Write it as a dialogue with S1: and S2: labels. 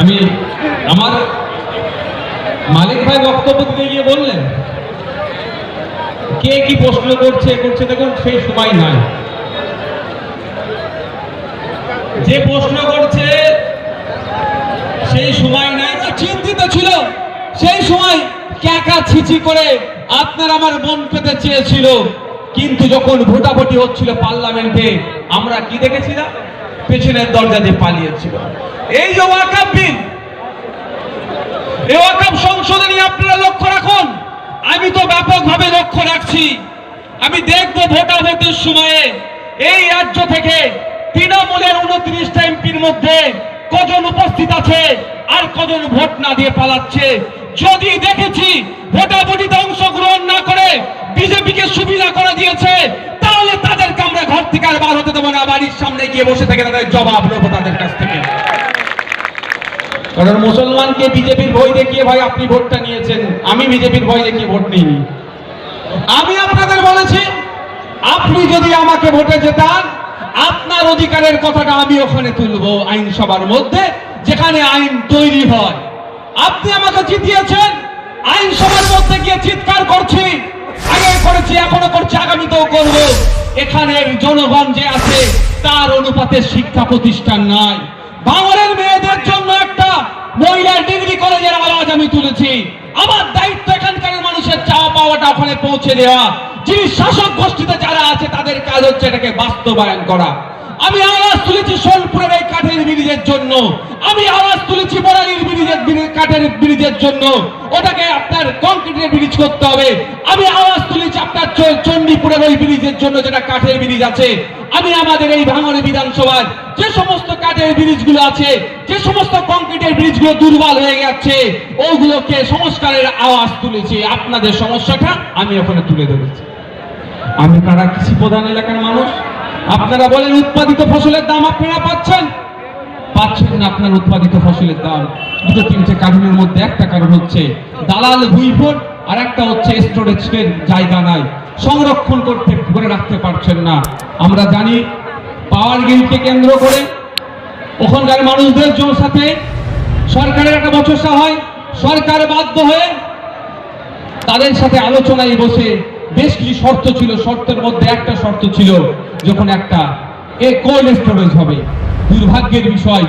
S1: আমি আমার মালিক ভাই বক্তব্য দিতে গিয়ে বললেন, কে কি প্রশ্ন করছে করছে দেখুন, সেই সময় নাই যে প্রশ্ন করছে, সেই সময় নাই চিন্তিত ছিল। সেই সময় ক্যাকা ছিচি করে আপনার আমার মন পেতে চেয়েছিল। কিন্তু যখন ভোটাভুটি হচ্ছিল পার্লামেন্টে, আমরা কি দেখেছিলাম? পেছনের দরজা দিয়ে পালিয়েছিল। এই যে ওয়াকাব বিল এই ওয়াকাব সংশোধনী আপনারা লক্ষ্য রাখুন। আমি তো ব্যাপকভাবে লক্ষ্য রাখছি। আমি দেখব ভোটাভুটির সময়ে এই রাজ্য থেকে তৃণমূলের উনত্রিশটা এমপির মধ্যে কজন উপস্থিত আছে আর কজন ভোট না দিয়ে পালাচ্ছে। যদি দেখেছি ভোটাভুটিতে অংশগ্রহণ না করে বিজেপিকে সুবিধা করে দিয়েছে তাহলে তাদেরকে আমরা ঘর থেকে আর বার হতে দেবো না বাড়ির সামনে গিয়ে বসে থেকে, তাদের জবাব নেব তাদের কাছ থেকে। কারণ মুসলমানকে বিজেপির ভয় দেখিয়ে ভাই আপনি ভোটটা নিয়েছেন, আমি বিজেপির ভয় দেখিয়ে ভোট নিইনি। আমি আপনাদের বলেছি, আপনি যদি আমাকে ভোটে জেতান, আপনার অধিকারের কথাটা আমি ওখানে তুলবো আইনসভার মধ্যে, যেখানে আইন তৈরি হয়। আপনি আমাকে জিতিয়েছেন, আইনসভার মধ্যে গিয়ে চিৎকার করছি, আগে করেছি, এখনও করছি, আগামীতেও করব। এখানের জনগণ যে আছে, তার অনুপাতে শিক্ষা প্রতিষ্ঠান নাই। বাংলার মেয়েদের জন্য একটা মহিলা ডিগ্রি কলেজের আওয়াজ আমি তুলেছি। আমার দায়িত্ব এখানকার মানুষের চাওয়া পাওয়াটা ওখানে পৌঁছে দেওয়া। যিনি শাসক গোষ্ঠীতে যারা আছে, তাদের কাজ হচ্ছে এটাকে বাস্তবায়ন করা। আমি আওয়াজ তুলেছি সোনপুরের এই কাঠের ব্রিজের জন্য। আমি আওয়াজ তুলেছি বরালির ব্রিজের কাঠের ব্রিজের জন্য। ওটাকে আপনার কংক্রিটের ব্রিজ করতে হবে। আমি আওয়াজ তুলেছি আপনার চণ্ডীপুরের ওই ব্রিজের জন্য যেটা কাঠের ব্রিজ আছে, আমি আমাদের এই ভাঙড়ে বিধানসভার যে সমস্ত কাঠের ব্রিজগুলো আছে, যে সমস্ত কংক্রিটের ব্রিজগুলো দুর্বল হয়ে যাচ্ছে, ওগুলোকে সংস্কারের আওয়াজ তুলেছি। আপনাদের সমস্যাটা আমি ওখানে তুলে ধরেছি। আমি তারা কৃষি প্রধান এলাকার মানুষ? আপনারা বলেন উৎপাদিত ফসলের দাম আপনারা পাচ্ছেন? পাচ্ছেন না আপনার উৎপাদিত ফসলের দাম। দুটো তিনটে কারণের মধ্যে একটা কারণ হচ্ছে, দালাল ভুইফোট আর একটা হচ্ছে স্টোরেজের জায়গা নাই। সংরক্ষণ করতে, করে রাখতে পারছেন না। আমরা জানি পাওয়ার গ্রিডকে কেন্দ্র করে ওখানকার মানুষদের সাথে সরকারের একটা বচসা হয়। সরকার বাধ্য হয়ে তাদের সাথে আলোচনায় বসে বেশ কিছু শর্ত ছিল। শর্তের মধ্যে একটা শর্ত ছিল, যখন একটা এ কোল্ড স্টোরেজ হবে। দুর্ভাগ্যের বিষয়